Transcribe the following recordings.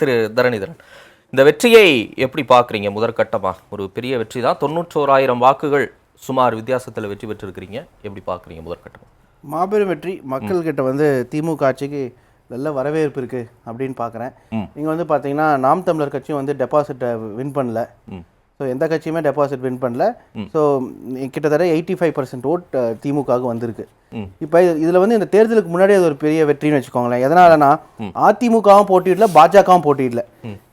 திரு தரணிதரன். இந்த வெற்றியை எப்படி பார்க்குறீங்க? முதற்கட்டமா ஒரு பெரிய வெற்றி தான். தொண்ணூற்றோராயிரம் வாக்குகள் சுமார் வித்தியாசத்தில் வெற்றி பெற்றிருக்கிறீங்க. எப்படி பார்க்குறீங்க முதற்கட்டமா மாபெரும் வெற்றி. மக்கள்கிட்ட வந்து திமுக ஆட்சிக்கு நல்ல வரவேற்பு இருக்கு அப்படின்னு பார்க்குறேன். நீங்கள் வந்து பார்த்தீங்கன்னா நாம் தமிழர் கட்சியும் வந்து டெபாசிட்டை வின் பண்ணல. ஸோ எந்த கட்சியுமே டெபாசிட் வின் பண்ணல. ஸோ கிட்டத்தட்ட எயிட்டி ஃபைவ் பர்சன்ட் ஓட் திமுகவுக்கு வந்திருக்கு. இப்போ இதில் வந்து இந்த தேர்தலுக்கு முன்னாடி அது ஒரு பெரிய வெற்றின்னு வச்சுக்கோங்களேன். எதனாலனா அதிமுகவும் போட்டியிடல பாஜகவும் போட்டியிடல.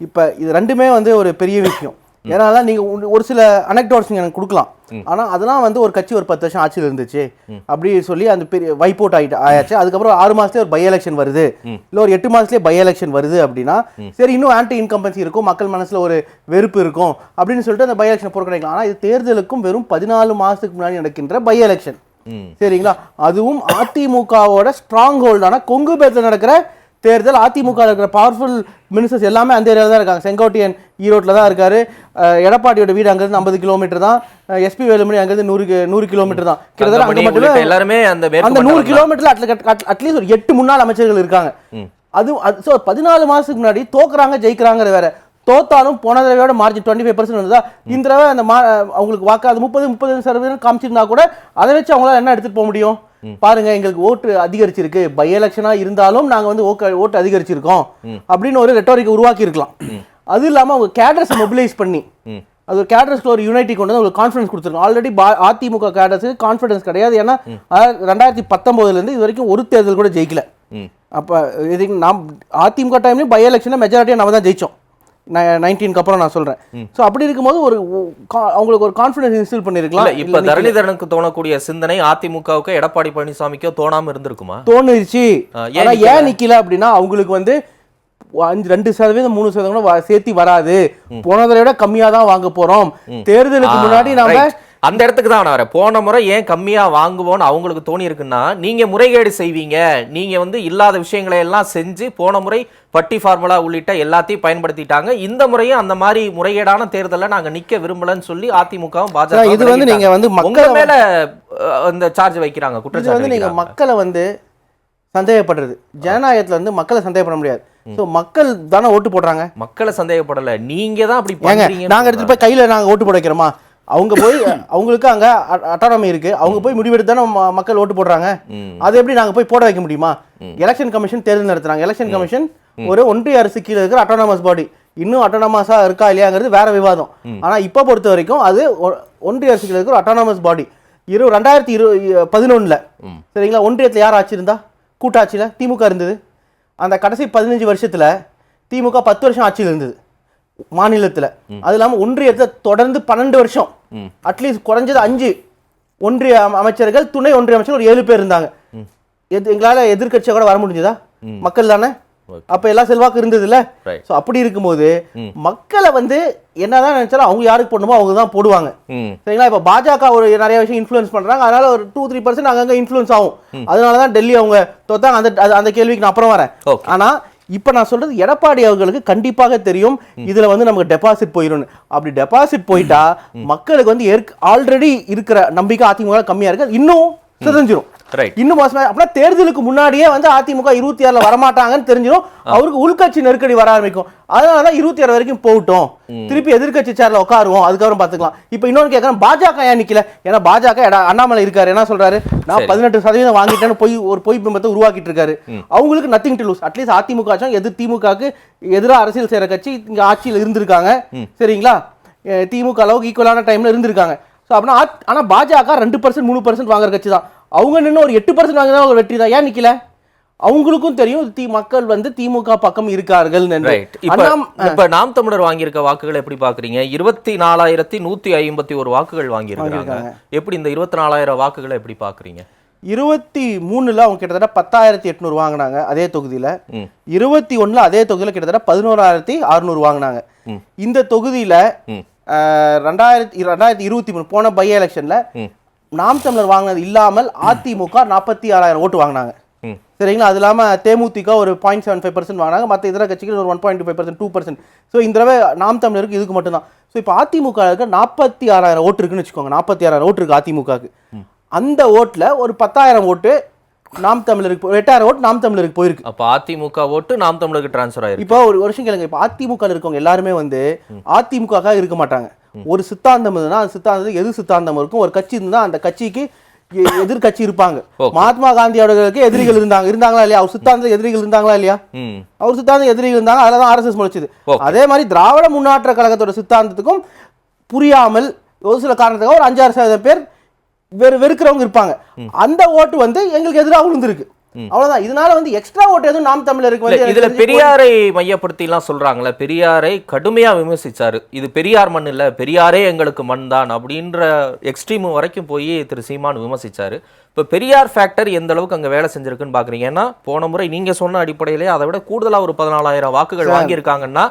இப்போ இது ரெண்டுமே வந்து ஒரு பெரிய விஷயம். ஏன்னா தான் நீங்க ஒரு- சில அனெக்டோட்ஸ் எனக்கு கொடுக்கலாம். ஆனா அதெல்லாம் வந்து ஒரு கட்சி ஒரு பத்து வருஷம் ஆட்சியில் இருந்துச்சு. அப்படி சொல்லி அந்த பெரிய வைப் அவுட் ஆயிட்டு ஆயாச்சு. அதுக்கப்புறம் ஆறு மாசத்துலயே ஒரு பை எலெக்ஷன் வருது இல்ல ஒரு எட்டு மாசத்துலயே பை எலெக்ஷன் வருது அப்படின்னா சரி இன்னும் ஆன்டி இன்கம்பன்சி இருக்கும். மக்கள் மனசுல ஒரு வெறுப்பு இருக்கும். அப்படின்னு சொல்லிட்டு அந்த பை எலெக்ஷன் புறக்கணிக்கலாம். ஆனா இது தேர்தலுக்கும் வெறும் பதினாலு மாசத்துக்கு முன்னாடி நடக்கின்ற பை எலெக்ஷன் சரிங்களா? அதுவும் அதிமுகவோட ஸ்ட்ராங் ஹோல்டான கொங்கு பேத்தில் நடக்கிற தேர்தல் அதிமுக இருக்கிற பவர்ஃபுல் மினிஸ்டர்ஸ் எல்லாமே அந்த ஏரியாவில் தான் இருக்காங்க. செங்கோட்டையன் ஈரோட்டில் தான் இருக்காரு. எடப்பாடியோட வீடு அங்கேருந்து ஐம்பது கிலோமீட்டர் தான். எஸ்பி வேலுமணி அங்கேருந்து நூறு நூறு கிலோமீட்டர் தான். கிட்டத்தட்ட அங்கே மட்டுமே எல்லாருமே அந்த அந்த நூறு கிலோமீட்டர்ல அட்லீஸ்ட் ஒரு எட்டு முன்னாள் அமைச்சர்கள் இருக்காங்க. அது ஸோ பதினாலு மாசத்துக்கு முன்னாடி தோக்குறாங்க ஜெயிக்கிறாங்கிறது வேற. தோத்தாலும் போன தடவையோட மார்ஜின் டுவெண்ட்டி ஃபைவ் பர்சன்ட் வந்ததா? இந்த தடவை அந்த மா அவங்களுக்கு வாக்கு அது முப்பது முப்பது சதவீதம் காமிச்சிருந்தா கூட அதை வச்சு அவங்களால என்ன எடுத்துட்டு போக முடியும்? பாருங்க எங்களுக்கு ஓட்டு அதிகரிச்சிருக்கு. பை எலெக்ஷனா இருந்தாலும் நாங்க வந்து ஓட்டு அதிகரிச்சிருக்கோம். அப்படின்னு ஒரு ரெட்டோரிக்கை உருவாக்கி இருக்கலாம். அது இல்லாம அவங்க கேடர்ஸ் மொபிலைஸ் பண்ணி. அது ஒரு கேடர்ஸ்க்கு ஒரு யூனிட்டி கொண்டு வந்து உங்களுக்கு கான்ஃபிடன்ஸ் கொடுத்துருக்கோம். ஆல்ரெடி அதிமுக கேடர்ஸுக்கு கான்ஃபிடன்ஸ் கிடையாது. ஏன்னா ரெண்டாயிரத்தி பத்தொன்பதுல இருந்து இது வரைக்கும் ஒரு தேர்தல் கூட ஜெயிக்கல. அப்போ இதுக்கு நாம் அதிமுக டைம்லையும் பை எலெக்ஷனில் மெஜாரிட்டியாக நம்ம தான் ஜெயிச்சோம். நைன்டீனுக்கு அப்புறம் நான் சொல்கிறேன் ஸோ அப்படி இருக்கும்போது ஒரு அவங்களுக்கு ஒரு கான்ஃபிடன்ஸ் இன்ஸ்டில் பண்ணியிருக்கலாம் இப்ப தரணிதரனுக்கு தோணக்கூடிய சிந்தனை அதிமுகவுக்கு எடப்பாடி பழனிசாமிக்கோ தோணாம இருந்திருக்குமா? தோணுச்சு. ஆ, ஏன் நிக்கல? அப்படின்னா அவங்களுக்கு வந்து அஞ்சு ரெண்டு சதவீதம் மூணு சதவீதம் சேர்த்தி வராது. போனதை விட கம்மியா தான் வாங்க போறோம். தேர்தலுக்கு முன்னாடி ஆ, நாம right. அந்த இடத்துக்கு தான் நான் வரேன். போன முறை ஏன் கம்மியா வாங்குவோம்னு அவங்களுக்கு தோணி இருக்குன்னா நீங்க முறைகேடு செய்வீங்க. நீங்க வந்து இல்லாத விஷயங்களை எல்லாம் செஞ்சு போன முறை பட்டி ஃபார்முலா உள்ளிட்ட எல்லாத்தையும் பயன்படுத்திட்டாங்க. இந்த முறையும் அந்த மாதிரி முறைகேடான தேர்தல்ல நாங்க நிக்க விரும்பலன்னு சொல்லி அதிமுகவும் பாஜக இது வந்து நீங்க வந்து மக்களை மேல இந்த சார்ஜ் வைக்கிறாங்க குற்றச்சாட்டு வந்து நீங்க வைக்கிறாங்க. மக்களை வந்து சந்தேகப்படுறது. ஜனநாயகத்துல வந்து மக்களை சந்தேகப்பட முடியாது. ஸோ மக்கள் தானே ஓட்டு போடுறாங்க. மக்களை சந்தேகப்படல. நீங்க தான் அப்படி ஏங்க பண்றீங்க நாங்க எடுத்துட்டு போய் கையில நாங்க ஓட்டு போட வைக்கிறோமா? அவங்க போய் அவங்களுக்கு அங்க அட்டானமி இருக்கு. அவங்க போய் முடிவெடுத்து தானே மக்கள் ஓட்டு போடுறாங்க. அது எப்படி நாங்க போய் போட வைக்க முடியுமா? எலெக்ஷன் கமிஷன் தேர்தல் நடத்துறாங்க. எலெக்ஷன் கமிஷன் ஒரு ஒன்றிய அரசு கீழே இருக்கிற அட்டானமஸ் பாடி இன்னும் அட்டானமஸா இருக்கா இல்லையாங்கிறது வேற விவாதம். ஆனா இப்ப பொறுத்த வரைக்கும் அது ஒன்றிய அரசு கீழே இருக்கிற அட்டானமஸ் பாடி இரு ரெண்டாயிரத்தி இரு பதினொன்னுல சரிங்களா? ஒன்றியத்துல யார் ஆட்சி இருந்தா? கூட்டாட்சியில திமுக இருந்தது. அந்த கடைசி பதினஞ்சு வருஷத்துல திமுக பத்து வருஷம் ஆட்சியில் இருந்தது. மாநிலத்துல. அது இல்லாம ஒன்றியத்துல தொடர்ந்து பன்னெண்டு வருஷம். அட்லீஸ்ட் குறைஞ்சது அஞ்சு. ஒன்றிய அம- அமைச்சர்கள் துணை ஒன்றிய அமைச்சர்கள் ஒரு ஏழு பேர் இருந்தாங்க. எது எங்களால எதிர்க்கட்சியா கூட வர முடிஞ்சதா? மக்கள் தானே? அப்ப எல்லா செல்வாக்கு இருந்தது இல்ல. சோ அப்படி இருக்கும்போது மக்களை வந்து என்னதான் நினைச்சாலும் அவங்க யாருக்கு போடணுமோ அவங்க தான் போடுவாங்க. சரிங்களா? இப்போ பாஜக ஒரு நிறைய விஷயம் இன்ஃப்ளூயன்ஸ் பண்றாங்க. அதனால ஒரு டூ த்ரீ பர்சன்ட் அங்கங்க இன்ஃப்ளூயன்ஸ் ஆகும். அதனால தான் டெல்லி அவங்க தோத்தாங்க அந்த அந்த கேள்விக்கு நான் அப்புறம் வரேன். Okay. இப்போ நான் சொல்றது எடப்பாடி அவர்களுக்கு கண்டிப்பாக தெரியும். இதுல வந்து நமக்கு டெபாசிட் போயிடும் அப்படி டெபாசிட் போயிட்டா மக்களுக்கு வந்து ஆல்ரெடி இருக்கிற நம்பிக்கை அதிமுக கம்மியா இருக்கு. இன்னும் சிதஞ்சிரும். ரைட் இன்னும் மோசமா அப்படின்னா தேர்தலுக்கு முன்னாடியே வந்து அதிமுக இருபத்தி ஆறுல வரமாட்டாங்கன்னு தெரிஞ்சிடும் அவருக்கு உள்கட்சி நெருக்கடி வர ஆரம்பிக்கும். அதனாலதான் இருபத்தி ஆறு வரைக்கும் போகட்டும். திருப்பி எதிர்க்கட்சி சேர்ல உட்காருவோம். அதுக்கப்புறம் பாத்துக்கலாம் இப்போ இன்னொன்று கேட்கறேன் பாஜக ஏன் நிக்கல? ஏன்னா பாஜக அண்ணாமலை இருக்காரு. என்ன சொல்றாரு? நான். பதினெட்டு சதவீதம் வாங்கிட்டேன்னு போய் ஒரு பொய் பிம்பத்தை உருவாக்கிட்டு இருக்காரு. அவங்களுக்கு nothing to lose at least AIADMK ஆச்சும் எதிர் திமுகக்கு எதிராக அரசியல் செய்யற கட்சி இங்க ஆட்சியில் இருந்திருக்காங்க. சரிங்களா? திமுக அளவுக்கு ஈக்குவலான டைம்ல இருந்திருக்காங்க. ஸோ அப்படின்னா ஆத்- ஆனா பாஜக ரெண்டு பர்சன்ட் மூணு பர்சன்ட் வாங்குற கட்சி தான். அவங்க நின்று ஒரு எட்டு பர்சன்ட் வாங்கினா ஒரு வெற்றி தான். ஏன் நிக்கல? அவங்களுக்கும் தெரியும் தி மக்கள் வந்து திமுக பக்கம் இருக்கார்கள் இப்ப நாம் தமிழர் வாங்கியிருக்க வாக்குகள் எப்படி பாக்குறீங்க? இருபத்தி நாலாயிரத்தி நூத்தி ஐம்பத்தி ஒரு வாக்குகள் வாங்கியிருக்காங்க. எப்படி இந்த இருபத்தி நாலாயிரம் வாக்குகளை எப்படி பாக்குறீங்க? இருபத்தி மூணுல அவங்க கிட்டத்தட்ட பத்தாயிரத்தி எட்நூறு வாங்கினாங்க அதே தொகுதியில. இருபத்தி ஒண்ணுல அதே தொகுதியில கிட்டத்தட்ட பதினோராயிரத்தி அறுநூறு வாங்கினாங்க. இந்த தொகுதியில ரெண்டாயிரத்தி ரெண்டாயிரத்தி இருபத்தி மூணு போன பை எலெக்ஷன்ல. நாம் தமிழர் வாங்கினது இல்லாமல் அதிமுக நாற்பத்தி ஆறாயிரம் ஓட்டு வாங்கினாங்க. சரிங்களா? அது இல்லாம தேமுதிக ஒரு பாயிண்ட் செவன் ஃபைவ் பர்சன்ட் வாங்கினாங்க. மற்ற இதர கட்சிகள் ஒரு one point five percent two percent so இந்த தடவை நாம் தமிழருக்கு இதுக்கு மட்டும்தான் ஸோ இப்போ அதிமுக நாற்பத்தி ஆறாயிரம் ஓட்டு இருக்குன்னு வச்சுக்கோங்க. நாற்பத்தி ஆறாயிரம் ஓட்டு இருக்கு அதிமுகவுக்கு. அந்த ஓட்டில் ஒரு பத்தாயிரம் ஓட்டு நாம் தமிழருக்கு எட்டாயிரம் ஓட்டு நாம் தமிழருக்கு போயிருக்கு. அப்ப அதிமுக ஓட்டு நாம் தமிழருக்கு டிரான்ஸ்ஃபர் ஆயிருக்கு. இப்போ ஒரு வருஷம் கேளுங்க. இப்போ அதிமுக இருக்கவங்க எல்லாருமே வந்து அதிமுக இருக்க மாட்டாங்க. ஒரு சித்தாந்தம் இருந்ததுன்னா அந்த சித்தாந்தத்துக்கு எது சித்தாந்தம் இருக்கும். ஒரு கட்சி இருந்தா அந்த கட்சிக்கு எ- எதிர்க்கட்சி இருப்பாங்க. மகாத்மா காந்தி அவர்களுக்கு எதிரிகள் இருந்தாங்க இருந்தாங்களா இல்லையா? அவர் சித்தாந்த எதிரிகள் இருந்தாங்களா இல்லையா? அவர் சித்தாந்த எதிரிகள் இருந்தாங்க அதில் தான் ஆர்எஸ்எஸ் Okay. அதே மாதிரி திராவிட முன்னேற்ற கழகத்தோட சித்தாந்தத்துக்கும் புரியாமல் ஒரு சில காரணத்துக்காக ஒரு அஞ்சாறு சதவீதம் பேர் வெறு வெறுக்கிறவங்க இருப்பாங்க. அந்த ஓட்டு வந்து எங்களுக்கு எதிராக விழுந்திருக்கு அவ்வளவுதான். இதனால வந்து எக்ஸ்ட்ரா ஓட்டு எதுவும் நாம் தமிழருக்கு வந்து இதுல பெரியாரை மையப்படுத்தி எல்லாம் சொல்றாங்கல்ல பெரியாரை கடுமையா விமர்சிச்சாரு. இது பெரியார் மண் இல்ல பெரியாரே எங்களுக்கு மண் தான் அப்படின்ற எக்ஸ்ட்ரீம் வரைக்கும் போய் திரு சீமான் விமர்சிச்சாரு. இப்ப பெரியார் ஃபேக்டர் எந்த அளவுக்கு அங்க வேலை செஞ்சிருக்குன்னு பாக்குறீங்க? ஏன்னா போன முறை நீங்க சொன்ன அடிப்படையிலே அதை விட கூடுதலா ஒரு பதினாலாயிரம் வாக்குகள் வாங்கியிருக்காங்கன்னா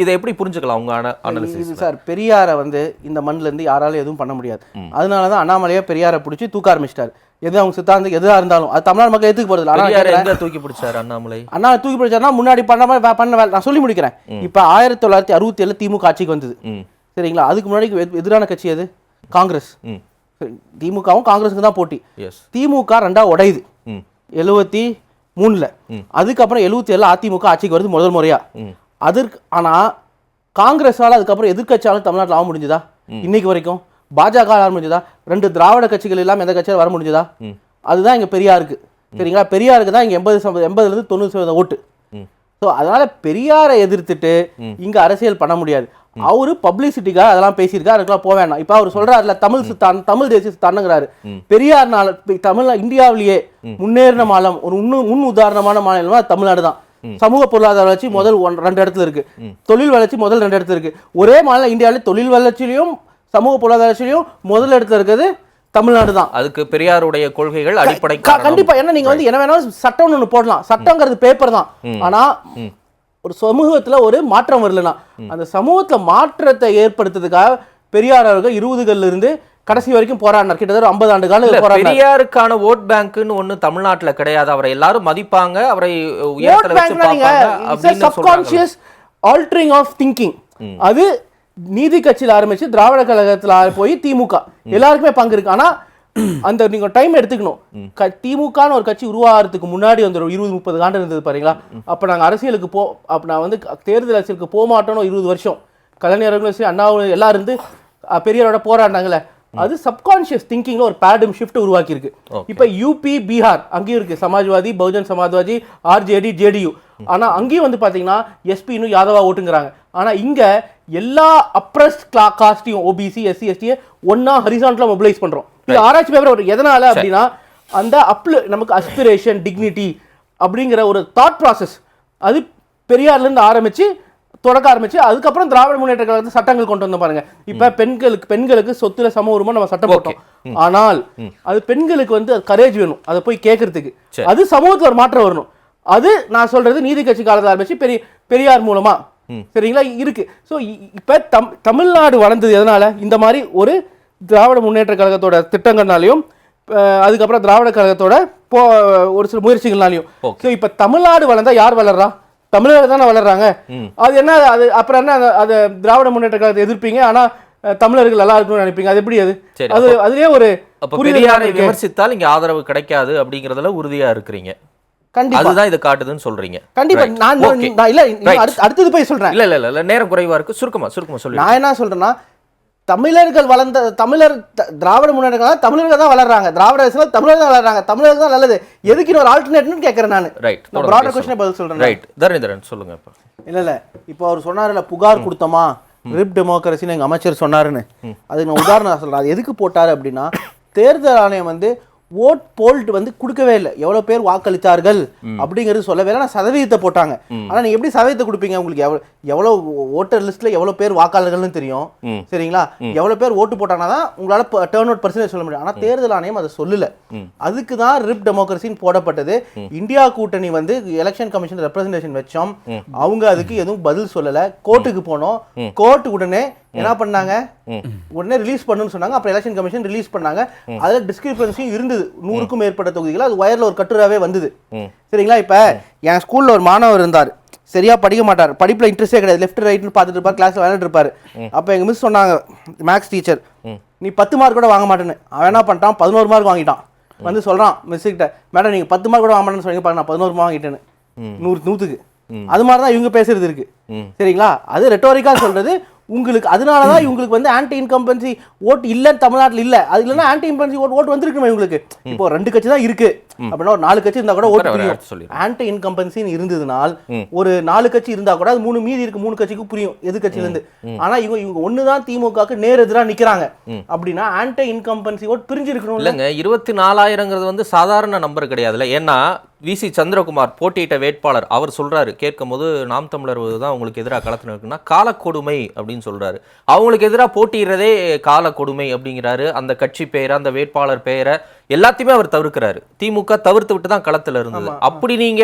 இதை எப்படி புரிஞ்சுக்கலாம் உங்க அனாலிசிஸ் சார் பெரியாரை வந்து இந்த மண்ணுல இருந்து யாராலும் எதுவும் பண்ண முடியாது. அதனால தான் அண்ணாமலையா பெரியாரை பிடிச்சி தூக்க ஆரம்பிச்சிட்டாரு. எது அவங்க சித்தாந்தம் எதுவா இருந்தாலும். அது தமிழ்நாடு மக்கள் ஏத்துக்க போறது இல்லை. ஆனா பெரியார் கேக்குறேன், எங்க தூக்கி பிடிச்சாரு அண்ணாமலை? அண்ணா தூக்கி பிடிச்சாருன்னா முன்னாடி பண்ண மாதிரி பண்ண வேலை. நான் சொல்லி முடிக்கிறேன். இப்போ ஆயிரத்தி தொள்ளாயிரத்தி அறுபத்தி ஏழு திமுக ஆட்சிக்கு வந்தது. சரிங்களா? அதுக்கு முன்னாடி எது- எதிரான கட்சி எது? காங்கிரஸ். திமுகவும் காங்கிரஸுக்கு தான் போட்டி. திமுக ரெண்டா உடையுது. எழுபத்தி மூணுல. அதுக்கப்புறம் எழுபத்தி ஏழு அதிமுக ஆட்சிக்கு வருது முதல் முறையா. அதற்கு ஆனா காங்கிரஸால அதுக்கப்புறம் எதிர்க்கட்சியாலும் தமிழ்நாட்டில் ஆக முடிஞ்சதா? இன்னைக்கு வரைக்கும் பாஜக ஆக முடிஞ்சதா? ரெண்டு திராவிட கட்சிகள் இல்லாம எந்த கட்சியாலும் வர முடிஞ்சதா. அதுதான் இங்க பெரியாருக்கு. சரிங்களா? பெரியாருக்கு தான் இங்க எண்பது சதவீதம் எண்பதுலேருந்து தொண்ணூறு சதவீதம் ஓட்டு. ஸோ அதனால பெரியாரை எதிர்த்துட்டு இங்க அரசியல் பண்ண முடியாது. அவரு பப்ளிசிட்டிக்காக அதெல்லாம் பேசியிருக்காரு அதுக்கெல்லாம் போக வேண்டாம் இப்போ அவர் சொல்றாருல தமிழ் சித்தான் தமிழ் தேசிய சித்தானுங்கிறாரு பெரியார்னால தமிழ் இந்தியாவிலேயே முன்னேறின மாநிலம் ஒரு முன் உதாரணமான மாநிலமா தமிழ்நாடு தான். சமூக பொருளாதார வளர்ச்சி முதல் ஒன் ரெண்டு இடத்துல இருக்கு. தொழில் வளர்ச்சி முதல் ரெண்டு இடத்துல இருக்கு. ஒரே மாநிலம் இந்தியாவிலே தொழில் வளர்ச்சியிலையும் சமூக பொருளாதார வளர்ச்சியிலையும் முதல் இடத்துல இருக்கிறது தமிழ்நாடு தான். அதுக்கு பெரியாருடைய கொள்கைகள் அடிப்படை கண்டிப்பா. ஏன்னா நீங்க வந்து என்ன வேணாலும் சட்டம்னு ஒண்ணு போடலாம். சட்டங்கிறது பேப்பர் தான். ஆனா ஒரு சமூகத்துல ஒரு மாற்றம் வரலனா அந்த சமூகத்துல மாற்றத்தை ஏற்படுத்துறதுக்காக பெரியார் அவர்கள் இருபதுகள்ல இருந்து கடைசி வரைக்கும் போராடினார். கிட்டத்தட்ட ஐம்பது ஆண்டு காலம் பெரியாருக்கான ஓட் பேங்க்னு ஒண்ணு தமிழ்நாட்டுல கிடையாது. அவரை எல்லாரும் மதிப்பாங்க அவரை சப்கான்ஷியஸ் ஆல்டரிங் ஆஃப் திங்கிங் அது நீதி கட்சியில ஆரம்பிச்சு திராவிட கழகத்துல போய் திமுக. எல்லாருக்குமே பங்கு இருக்கு. ஆனா அந்த நீங்க டைம் எடுத்துக்கணும். க- திமுகன்னு ஒரு கட்சி உருவாகிறதுக்கு முன்னாடி வந்து ஒரு இருபது முப்பது ஆண்டு இருந்தது பாருங்களா? அப்ப நாங்க அரசியலுக்கு போ அப்ப நான் வந்து தேர்தல் அரசியலுக்கு போக மாட்டோம்னு இருபது வருஷம். கலைஞர்களும் சரி அண்ணாவும் எல்லாரும் இருந்து அஹ், பெரியாரோட போராடினாங்கல்ல. அது சப்கான்ஷியஸ் திங்கிங்ல ஒரு பேரடம் ஷிஃப்ட் உருவாக்கி இருக்கு இப்ப யூபி பீகார் அங்கேயும் இருக்கு. சமாஜ்வாதி பகுஜன் சமாஜ்வாதி ஆர்ஜேடி ஜேடியு ஆனா அங்கேயும் வந்து பாத்தீங்கன்னா எஸ்பி இன்னும் யாதவா ஓட்டுங்கிறாங்க. ஆனா இங்க எல்லா அப்ரஸ்ட் கிளா காஸ்டையும் ஓபிசி எஸ்சி எஸ்டியை ஒன்னா ஹரிசான்டலா மொபிலைஸ் பண்றோம். இது ஆராய்ச்சி பேப்பர் ஒரு எதனால அப்படின்னா அந்த அப்ல நமக்கு அஸ்பிரேஷன் டிக்னிட்டி அப்படிங்கிற ஒரு தாட் ப்ராசஸ் அது பெரியார்ல இருந்து ஆரம்பிச்சு தொடக்க ஆரம்பிச்சு அதுக்கப்புறம் திராவிட முன்னேற்ற கழகத்து சட்டங்கள் கொண்டு வந்தோம் பாருங்க. இப்ப பெண்களுக்கு பெண்களுக்கு சொத்துல சம உரிமை நம்ம சட்டம் போட்டோம். ஆனால் அது பெண்களுக்கு வந்து கரேஜ் வேணும். அதை போய் கேட்கறதுக்கு. அது சமூகத்துல ஒரு மாற்றம் வரணும். அது நான் சொல்றது நீதி கட்சி காலத்துல ஆரம்பிச்சு பெரிய பெரியார் மூலமா. சரிங்களா? இருக்கு. ஸோ இப்ப தம் தமிழ்நாடு வளர்ந்தது எதனால? இந்த மாதிரி ஒரு திராவிட முன்னேற்ற கழகத்தோட திட்டங்கள்னாலையும் அதுக்கப்புறம் திராவிட கழகத்தோட போ ஒரு சில முயற்சிகள்னாலையும். ஸோ இப்ப தமிழ்நாடு வளர்ந்தா யார் வளர்றா? தமிழர்கள் தானே வளர்றாங்க. அது என்ன அது அப்புறம் என்ன அது- திராவிட முன்னேற்ற கழகத்தை எதிர்ப்பீங்க? ஆனா அஹ், தமிழர்கள் நல்லா இருக்கணும்னு நினைப்பீங்க. அது எப்படி அது? அது அதுலயே ஒரு. விமர்சித்தால் இங்க ஆதரவு கிடைக்காது அப்படிங்கறதுல உறுதியா இருக்கிறீங்க. அதுதான் இது காட்டுதுன்னு சொல்றீங்க. கண்டிப்பா. நான். நான் இல்ல அடுத்தது போய் சொல்றேன். இல்ல இல்ல இல்ல, நேரம் குறைவா இருக்கு. சுருக்கமா சுருக்கமா சொல்லி நான் என்ன சொல்றேன்னா தமிழர்கள் வளர்ந்த தமிழர் திராவிட முன்னேற்ற கழகம் தமிழர்கள் தான் வளர்றாங்க. திராவிட அரசியல் தமிழர் தான் வளர்றாங்க. தமிழர்கள் தான் நல்லது. எதுக்கு இன்னொரு ஆல்டர்னேட்னு கேட்கறேன் நான். ரைட் ப்ராடர் கொஸ்டின் பதில் சொல்றேன். ரைட் தரணிதரன் சொல்லுங்க இப்ப. இல்ல இல்ல. இப்போ அவர் சொன்னாருல புகார் கொடுத்தோமா? ரிப் டெமோக்ரஸின்னு எங்க அமைச்சர் சொன்னாருன்னு. அதுக்கு நான் உதாரணம் சொல்றேன். அது எதுக்கு போட்டாரு அப்படின்னா தேர்தல் ஆணையம் வந்து ஓட் போல்ட் வந்து கொடுக்கவே இல்லை. எவ்வளவு பேர் வாக்களித்தார்கள் அப்படிங்கிறது சொல்லவே இல்லை. ஆனால் சதவீதத்தை போட்டாங்க. ஆனா நீங்க எப்படி சதவீதத்தை கொடுப்பீங்க உங்களுக்கு? எவ்வளவு எவ்வளவு ஓட்டர் லிஸ்ட்ல எவ்வளவு பேர் வாக்காளர்கள்னு தெரியும். சரிங்களா? எவ்வளவு பேர் ஓட்டு போட்டாங்கன்னா தான் உங்களால டேர்ன் அவுட் பர்சன்டேஜ் சொல்ல முடியும் ஆனா தேர்தல் ஆணையம் அதை சொல்லல. அதுக்கு தான் ரிப் டெமோக்ரஸின்னு போடப்பட்டது. இந்தியா கூட்டணி வந்து எலெக்ஷன் கமிஷன் ரெப்ரசன்டேஷன் வச்சோம். அவங்க அதுக்கு எதுவும் பதில் சொல்லல. கோர்ட்டுக்கு போனோம். கோர்ட் உடனே என்ன பண்ணாங்க? உடனே ரிலீஸ் பண்ணுன்னு சொன்னாங்க. அப்புறம் எலெக்ஷன் கமிஷன் ரிலீஸ் பண்ணாங்க. அதுல டிஸ்கிரிபன்சியும் இருந்தது. நூறுக்கும் மேற்பட்ட தொகுதிகள் அது வயர்ல ஒரு கட்டுராவே வந்தது. சரிங்களா? இப்ப என் ஸ்கூல்ல ஒரு மாணவர் இருந்தார். சரியா படிக்க மாட்டார். படிப்புல இன்ட்ரெஸ்டே கிடையாது. லெஃப்ட் ரைட்னு பார்த்துட்டு இருப்பார். கிளாஸ்ல விளையாண்டு இருப்பாரு. அப்ப எங்க மிஸ் சொன்னாங்க மேக்ஸ் டீச்சர் நீ பத்து மார்க் கூட வாங்க மாட்டேன்னு. அவன் என்ன பண்ணிட்டான்? பதினோரு மார்க் வாங்கிட்டான். வந்து சொல்றான் மிஸ் கிட்ட மேடம் நீங்க பத்து மார்க் கூட வாங்க மாட்டேன்னு சொன்னீங்க பாருங்க நான் பதினோரு மார்க் வாங்கிட்டேன்னு. நூறு நூத்துக்கு. அது மாதிரி தான் இவங்க பேசுறது இருக்கு. சரிங்களா? அது ரெட்டோரிக்கா சொல்றது. உங்களுக்கு அதனால தான் இவங்களுக்கு வந்து ஆன்டி இன்கம்பன்சி ஓட்டு இல்ல தமிழ்நாட்டுல இல்ல. அது இல்லைன்னா ஆன்டி இன்கம்பன்சி ஓட்டு ஓட்டு வந்திருக்குமே இவங்களுக்கு. இப்போ ரெண்டு கட்சி தான் இருக்கு. அப்படின்னா ஒரு நாலு கட்சி இருந்தா கூட ஓட்டு புரியும். ஆன்டி இன்கம்பன்சின்னு இருந்ததுனால் ஒரு நாலு கட்சி இருந்தா கூட அது மூணு மீதி இருக்கு மூணு கட்சிக்கு புரியும் எது கட்சியில இருந்து. ஆனா இவங்க இவங்க ஒண்ணுதான் திமுகக்கு நேர் எதிரா நிக்கிறாங்க. அப்படின்னா ஆன்டி இன்கம்பன்சி ஓட்டு பிரிஞ்சிருக்கணும் இல்லைங்க இருபத்தி நாலாயிரங்கிறது வந்து சாதாரண நம்பர் கிடையாதுல்ல. ஏன்னா விசி சந்திரகுமார் போட்டியிட்ட வேட்பாளர் அவர் சொல்றாரு கேட்கும் போது நாம் தமிழர் தான் உங்களுக்கு எதிராக களத்தில் இருக்குன்னா காலக்கொடுமை அப்படின்னு சொல்றாரு. அவங்களுக்கு எதிராக போட்டியிடுறதே காலக்கொடுமை அப்படிங்கிறாரு. அந்த கட்சி பெயரை அந்த வேட்பாளர் பெயரை எல்லாத்தையுமே அவர் தவிர்க்கிறாரு. திமுக தவிர்த்து விட்டு தான் களத்தில் இருந்தது. அப்படி நீங்க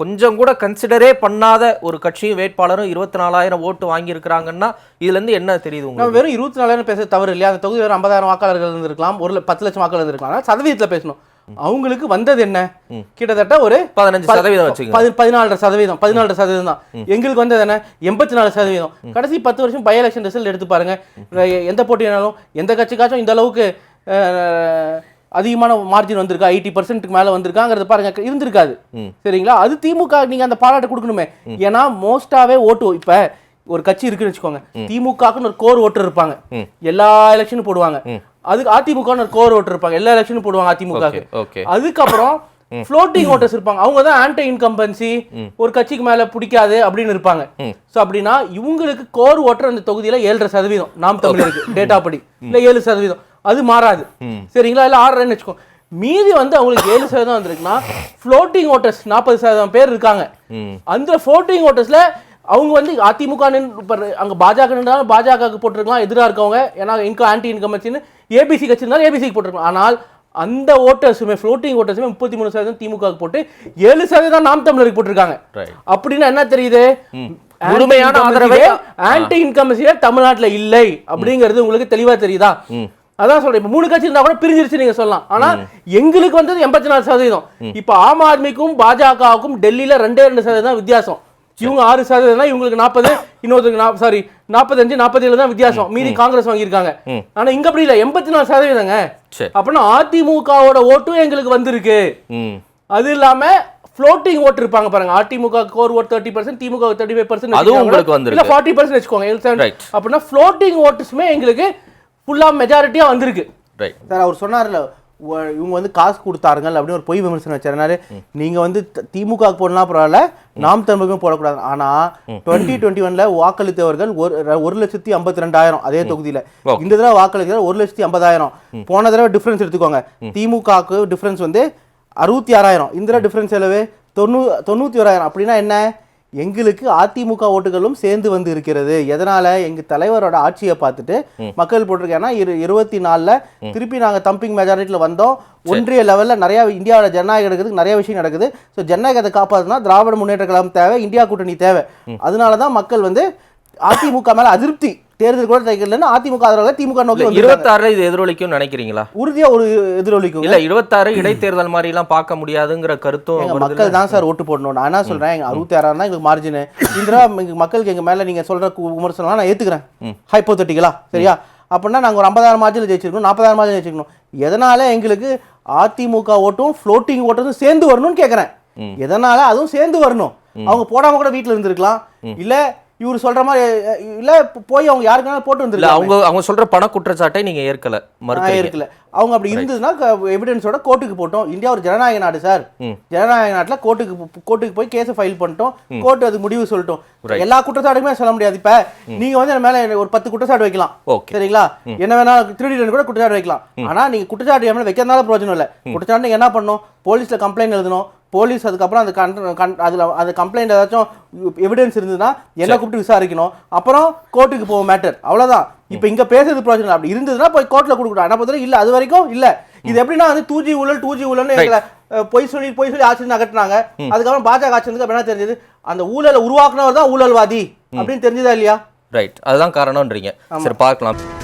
கொஞ்சம் கூட கன்சிடரே பண்ணாத ஒரு கட்சியும் வேட்பாளரும் இருபத்தி நாலாயிரம் ஓட்டு வாங்கியிருக்கிறாங்கன்னா இதுல இருந்து என்ன தெரியுது உங்களுக்கு? வெறும் இருபத்தி நாலாயிரம் பேச தவறு இல்லையா? அந்த தொகுதி வெறும் ஐம்பதாயிரம் வாக்காளர்கள் இருந்திருக்கலாம். ஒரு பத்து லட்சம் வாக்காளர் இருந்திருக்கலாம் சதவீதத்துல பேசணும். அவங்களுக்கு வந்தது என்ன? கிட்டத்தட்ட ஒரு பதினஞ்சு சதவீதம் பதினாலரை சதவீதம். பதினாலு சதவீதம் தான். எங்களுக்கு வந்தது என்ன? எண்பத்தி நாலு சதவீதம் கடைசி பத்து வருஷம் பை எலெக்ஷன் ரிசல்ட் எடுத்து பாருங்க. எந்த போட்டினாலும் எந்த கட்சிக்காச்சும் இந்த அளவுக்கு அதிகமான மார்ஜின் வந்திருக்கா? எயிட்டி பர்சன்ட்டுக்கு மேல வந்திருக்காங்கிறது பாருங்க இருந்திருக்காது. சரிங்களா? அது திமுக நீங்க அந்த பாராட்டு கொடுக்கணுமே. ஏன்னா மோஸ்டாவே ஓட்டு இப்ப ஒரு கட்சி இருக்குன்னு வச்சுக்கோங்க. திமுகன்னு ஒரு கோர் ஓட்டர் இருப்பாங்க. எல்லா எலெக்ஷனும் போடுவாங்க. அதுக்கு அதிமுகன்னு ஒரு கோர் ஓட்டர் இருப்பாங்க. எல்லா எலெக்ஷனும் போடுவாங்க அதிமுக அதுக்கப்புறம் ஃப்ளோட்டிங் ஓட்டர்ஸ் இருப்பாங்க. அவங்க தான் ஆன்டி இன்கம்பன்சி ஒரு கட்சிக்கு மேல பிடிக்காது அப்படின்னு இருப்பாங்க. சோ அப்படின்னா இவங்களுக்கு கோர் ஓட்டர் அந்த தொகுதியில ஏழரை சதவீதம். நாம் தமிழருக்கு டேட்டா படி. இல்ல ஏழு சதவீதம். அது மாறாது. சரிங்களா? இல்ல ஆறரைன்னு வச்சுக்கோ. மீதி வந்து அவங்களுக்கு ஏழு சதவீதம் வந்திருக்குன்னா ஃப்ளோட்டிங் ஓட்டர்ஸ் நாற்பது சதவீதம் பேர் இருக்காங்க. அந்த ஃப்ளோட்டிங் ஓட்டர்ஸ்ல அவங்க வந்து அதிமுக இப்ப அங்க பாஜக நின்றாலும் பாஜகவுக்கு போட்டிருக்கலாம் எதிரா இருக்கவங்க ஏன்னா இன்கம் ஆன்டி இன்கம்பன்சின்னு ஏபிசி கட்சி இருந்தாலும் ஏபிசிக்கு போட்டிருக்கலாம். ஆனால் அந்த ஓட்டர்ஸுமே ஃப்ளோட்டிங் ஓட்டர்ஸுமே முப்பத்தி மூணு சதவீதம் திமுகவுக்கு போட்டு ஏழு சதவீதம் நாம் தமிழருக்கு போட்டிருக்காங்க. அப்படின்னா என்ன தெரியுது? முழுமையான ஆதரவை ஆன்டி இன்கம்பன்சியே தமிழ்நாட்டுல இல்லை. அப்படிங்கிறது உங்களுக்கு தெளிவா தெரியுதா? அதான் சொல்றேன். இப்ப மூணு கட்சி இருந்தா கூட பிரிஞ்சிருச்சு நீங்க சொல்லலாம். ஆனா எங்களுக்கு வந்தது எண்பத்தி நாலு சதவீதம். இப்ப ஆம் ஆத்மிக்கும் பாஜகவுக்கும் டெல்லியில ரெண்டே ரெண்டு சதவீதம் வித்தியாசம். இவங்க ஆறு சதவீதம் இவங்களுக்கு நாற்பது இன்னொருத்தருக்கு சாரி நாற்பத்தஞ்சு நாற்பத்தேழு தான் வித்தியாசம். மீதி காங்கிரஸ் வாங்கியிருக்காங்க. ஆனா இங்க அப்படி இல்ல. எண்பத்தி நாலு சதவீதங்க. அப்படின்னா அதிமுகவோட ஓட்டும் எங்களுக்கு வந்திருக்கு. அது இல்லாம ஃப்ளோட்டிங் ஓட்டு இருப்பாங்க பாருங்க. AIADMK core vote thirty percent DMK thirty five percent அதுவும் உங்களுக்கு வந்திருக்கு. இல்ல ஃபார்ட்டி பர்சன்ட் வச்சுக்கோங்க. அப்படின்னா ஃப்ளோட்டிங் ஓட்டுஸுமே எங்களுக்கு ஃபுல்லா மெஜாரிட்டியா வந்திருக்கு. ரைட் சார் அவர் சொன்னார்ல இவங்க வந்து காசு கொடுத்தாருங்கள் அப்படின்னு ஒரு பொய் விமர்சனம் வச்சாரு. நீங்க வந்து திமுக போடலாம் பரவாயில்ல நாம் தமிழுக்கும் போடக்கூடாது. ஆனா டுவெண்ட்டி டுவெண்ட்டி ஒன்ல வாக்களித்தவர்கள் ஒரு ஒரு லட்சத்தி ஐம்பத்தி ரெண்டாயிரம் அதே தொகுதியில. இந்த தடவை வாக்களித்தவர் ஒரு லட்சத்தி ஐம்பதாயிரம். போன தடவை டிஃபரன்ஸ் எடுத்துக்கோங்க. திமுகவுக்கு டிஃபரன்ஸ் வந்து அறுபத்தி ஆறாயிரம். இந்த தடவை டிஃபரன்ஸ் எவ்வளவு? தொண்ணூ தொண்ணூத்தி ஓராயிரம். அப்படின்னா என்ன? எங்களுக்கு அதிமுக ஓட்டுகளும் சேர்ந்து வந்து இருக்கிறது. எதனால? எங்க தலைவரோட ஆட்சியை பார்த்துட்டு மக்கள் போட்டிருக்கேன்னா இரு இருபத்தி நாலுல திருப்பி நாங்க தம்பிங் மெஜாரிட்டியில் வந்தோம். ஒன்றிய லெவல்ல நிறைய இந்தியாவோட ஜனநாயகம் நடக்குது நிறைய விஷயம் நடக்குது. ஸோ ஜனநாயகத்தை காப்பாற்றினா திராவிட முன்னேற்ற கழகம் தேவை இந்தியா கூட்டணி தேவை. அதனால தான் மக்கள் வந்து அதிமுக மேல அதிருப்தி. தேர்தல் கூட தைக்கலன்னு அதிமுக ஆதரவாக திமுக நோக்கி வந்து இருபத்தாறுல இது எதிரொலிக்கும் நினைக்கிறீங்களா? உறுதியா ஒரு எதிரொலிக்கும். இல்ல இருபத்தாறு இடைத்தேர்தல் மாதிரி எல்லாம் பார்க்க முடியாதுங்கிற கருத்தும்? மக்கள் தான் சார் ஓட்டு போடணும். நான் என்ன சொல்றேன்? எங்க அறுபத்தி ஆறாயிரம் தான் எங்களுக்கு மார்ஜின் இந்திரா மக்களுக்கு எங்க மேல நீங்க சொல்ற விமர்சனம் நான் ஏத்துக்கிறேன். ஹைப்போத்தட்டிக்கலா சரியா? அப்படின்னா நாங்க ஒரு ஐம்பதாயிரம் மார்ஜின் ஜெயிச்சிருக்கணும் நாற்பதாயிரம் மார்ஜின் ஜெயிச்சிருக்கணும். எதனால எங்களுக்கு அதிமுக ஓட்டும் ஃப்ளோட்டிங் ஓட்டும் சேர்ந்து வரணும்னு கேக்குறேன். எதனால அதுவும் சேர்ந்து வரணும்? அவங்க போடாம கூட வீட்ல இருந்திருக்கலாம். இல்ல இவர் சொல்ற மாதிரி இல்ல போய் அவங்க யாருக்கான போட்டு வந்திருக்கலாம். அவங்க அவங்க சொல்ற பண குற்றச்சாட்டை நீங்க ஏற்கல மறுக்கிறீங்க இருக்குல்ல அவங்க அப்படி இருந்ததுன்னா எவிடன்ஸோட கோர்ட்டுக்கு போட்டோம். இந்தியா ஒரு ஜனநாயக நாடு சார் ஜனநாயக நாட்டுல கோர்ட்டுக்கு கோர்ட்டுக்கு போய் கேஸை ஃபைல் பண்ணிட்டோம். கோர்ட் அது முடிவு சொல்லிட்டோம். எல்லா குற்றச்சாட்டுமே சொல்ல முடியாது இப்ப. நீங்க வந்து என் மேல ஒரு பத்து குற்றச்சாட்டு வைக்கலாம். சரிங்களா? என்ன வேணாலும் திருடிட்டு கூட குற்றச்சாட்டு வைக்கலாம். ஆனா நீங்க குற்றச்சாட்டு வைக்கிறதுனால பிரயோஜனம் இல்ல. குற்றச்சாட்டு என்ன பண்ணணும்? போலீஸ்ல கம்ப்ளைண்ட் எழுதணும். போலீஸ் அதுக்கப்புறம் அந்த கன்- கன்- அதுல அந்த கம்ப்ளைண்ட் ஏதாச்சும் எவிடன்ஸ் இருந்ததுன்னா என்ன கூப்பிட்டு விசாரிக்கணும். அப்புறம் கோர்ட்டுக்கு போகும் மேட்டர் அவ்வளவுதான். இப்போ இங்க பேசுறது இல்ல. அப்படி இருந்ததுன்னா போய் கோர்ட்ல கொடுக்கணும். ஆனா பொறுத்தவரை இல்ல. அது வரைக்கும் இல்ல. இது எப்படின்னா வந்து டூ ஜி ஊழல் டூ ஜி ஊழல்னு எங்களை பொய் சொல்லி பொய் சொல்லி ஆட்சி நகட்டினாங்க அதுக்கப்புறம் பாஜக ஆட்சி வந்து என்ன தெரிஞ்சது? அந்த ஊழலை உருவாக்குனவர் தான் ஊழல்வாதி அப்படின்னு தெரிஞ்சதா இல்லையா? ரைட் அதுதான் காரணம்ன்றீங்க. சரி பார்க்கலாம்.